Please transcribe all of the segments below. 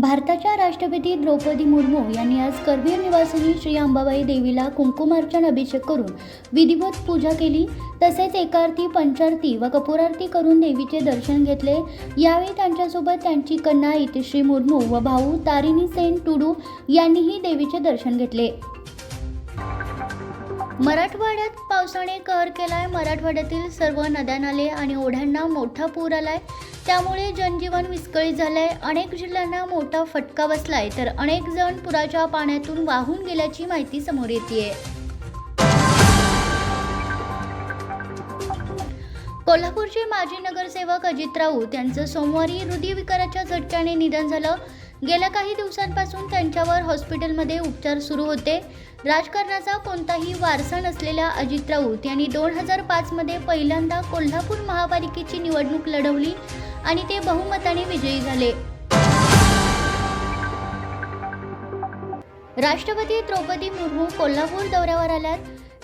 भारताच्या राष्ट्रपती द्रौपदी मुर्मू यांनी आज करवीर निवासिनी श्री अंबाबाई देवीला कुंकुमार्चन अभिषेक करून विधिवत पूजा केली. तसेच एकारती पंचारती व कपूरारती करून देवीचे दर्शन घेतले. यावेळी त्यांच्यासोबत त्यांची कन्या इतिश्री मुर्मू व भाऊ तारिणी सेन टुडू यांनीही देवीचे दर्शन घेतले. मराठवाड्यात पावसाने कहर केलाय. मराठवाड्यातील सर्व नद्या नाले आणि ओढ्यांना मोठा पूर आलाय. त्यामुळे जनजीवन विस्कळीत झालंय. अनेक जिल्ह्यांना मोठा फटका बसलाय. तर अनेक जण पुराच्या पाण्यातून वाहून गेल्याची माहिती समोर येते कोल्हापूरचे माजी नगरसेवक अजित राऊत यांचं सोमवारी हृदयविकाराच्या झटक्याने निधन झालं. गेल्या काही दिवसांपासून त्यांच्यावर हॉस्पिटलमध्ये उपचार सुरू होते. राजकारणाचा कोणताही वारसा नसलेल्या अजित राऊत यांनी दोन हजार पाचमध्ये पहिल्यांदा कोल्हापूर महापालिकेची निवडणूक लढवली आणि ते बहुमताने विजयी झाले. राष्ट्रपती द्रौपदी मुर्मू कोल्हापूर दौऱ्यावर आल्यात.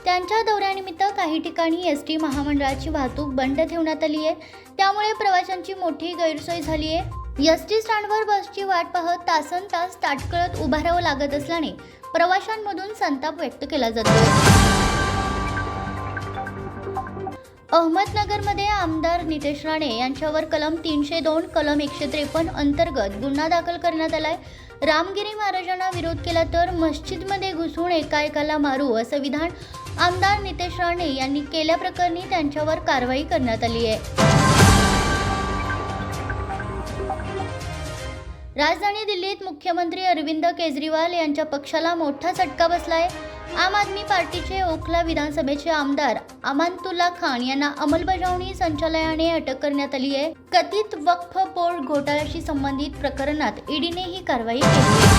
त्यांच्या दौऱ्यानिमित्त काही ठिकाणी एस टी महामंडळाची वाहतूक बंद ठेवण्यात आली आहे. त्यामुळे प्रवाशांची मोठी गैरसोय झाली आहे. एस टी स्टँडवर बसची वाट पाहत तासन तास ताटकळत उभा राहावं लागत असल्याने प्रवाशांमधून संताप व्यक्त केला जातो. अहमदनगरमध्ये आमदार नितेश राणे यांच्यावर कलम तीनशे दोन कलम एकशे त्रेपन्न अंतर्गत गुन्हा दाखल करण्यात आलाय. रामगिरी महाराजांना विरोध केला तर मस्जिदमध्ये घुसून एका एकाला मारू असं विधान आमदार नितेश राणे यांनी केल्याप्रकरणी त्यांच्यावर कारवाई करण्यात आली आहे. राजधानी दिल्लीत मुख्यमंत्री अरविंद केजरीवाल यांच्या पक्षाला मोठा झटका आहे आम आदमी पार्टीचे ओखला विधानसभेचे आमदार अमानतुल्ला खान यांना अंमलबजावणी संचालयाने अटक करण्यात आली आहे. कथित वक्फ बोर्ड घोटाळ्याशी संबंधित प्रकरणात ईडीने ही कारवाई केली.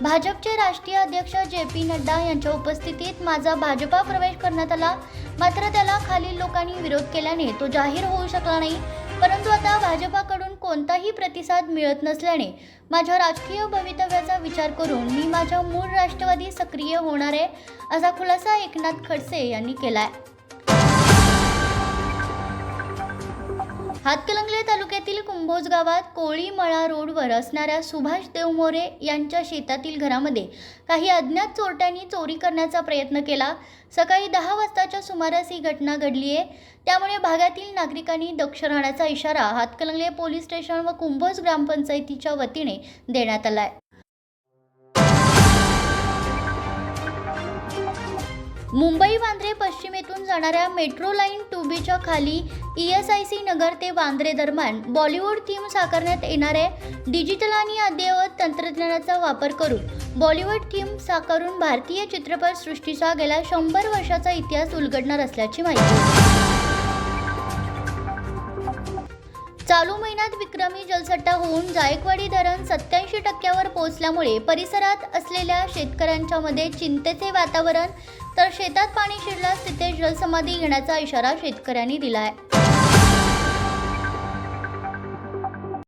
भाजपचे राष्ट्रीय अध्यक्ष जे पी नड्डा यांच्या उपस्थितीत माझा भाजपा प्रवेश करण्यात आला. मात्र त्याला खालील लोकांनी विरोध केल्याने तो जाहीर होऊ शकला नाही. परंतु आता भाजपाकडून कोणताही प्रतिसाद मिळत नसल्याने माझ्या राजकीय भवितव्याचा विचार करून मी माझ्या मूळ राष्ट्रवादी सक्रिय होणार आहे असा खुलासा एकनाथ खडसे यांनी केला आहे हातकलंगले तालुक्यातील कुंभोज गावात कोळीमळा रोडवर असणाऱ्या सुभाष देवमोरे यांच्या शेतातील घरामध्ये काही अज्ञात चोरट्यांनी चोरी करण्याचा प्रयत्न केला. सकाळी दहा वाजताच्या सुमारास ही घटना घडली आहे. त्यामुळे भागातील नागरिकांनी दक्ष राहण्याचा इशारा हातकलंगले पोलीस स्टेशन व कुंभोज ग्रामपंचायतीच्या वतीने देण्यात आलाय मुंबई वांद्रे पश्चिमेतून जाणाऱ्या मेट्रो लाईन टू बीच्या खाली E S I C Nagar ते वांद्रे दरम्यान बॉलिवूड थीम साकारण्यात येणारे डिजिटल आणि अद्ययावत तंत्रज्ञानाचा वापर करून बॉलिवूड थीम साकारून भारतीय चित्रपटसृष्टीचा गेल्या शंभर वर्षाचा इतिहास उलगडणार असल्याची माहिती. चालू महिन्यात विक्रमी जलसट्टा होऊन जायकवाडी धरण सत्याऐंशी टक्क्यावर पोहोचल्यामुळे परिसरात असलेल्या शेतकऱ्यांच्या मध्ये चिंतेचे वातावरण तर शेतात पाणी शिरल्यास तिथे जलसमाधी घेण्याचा इशारा शेतकऱ्यांनी दिला आहे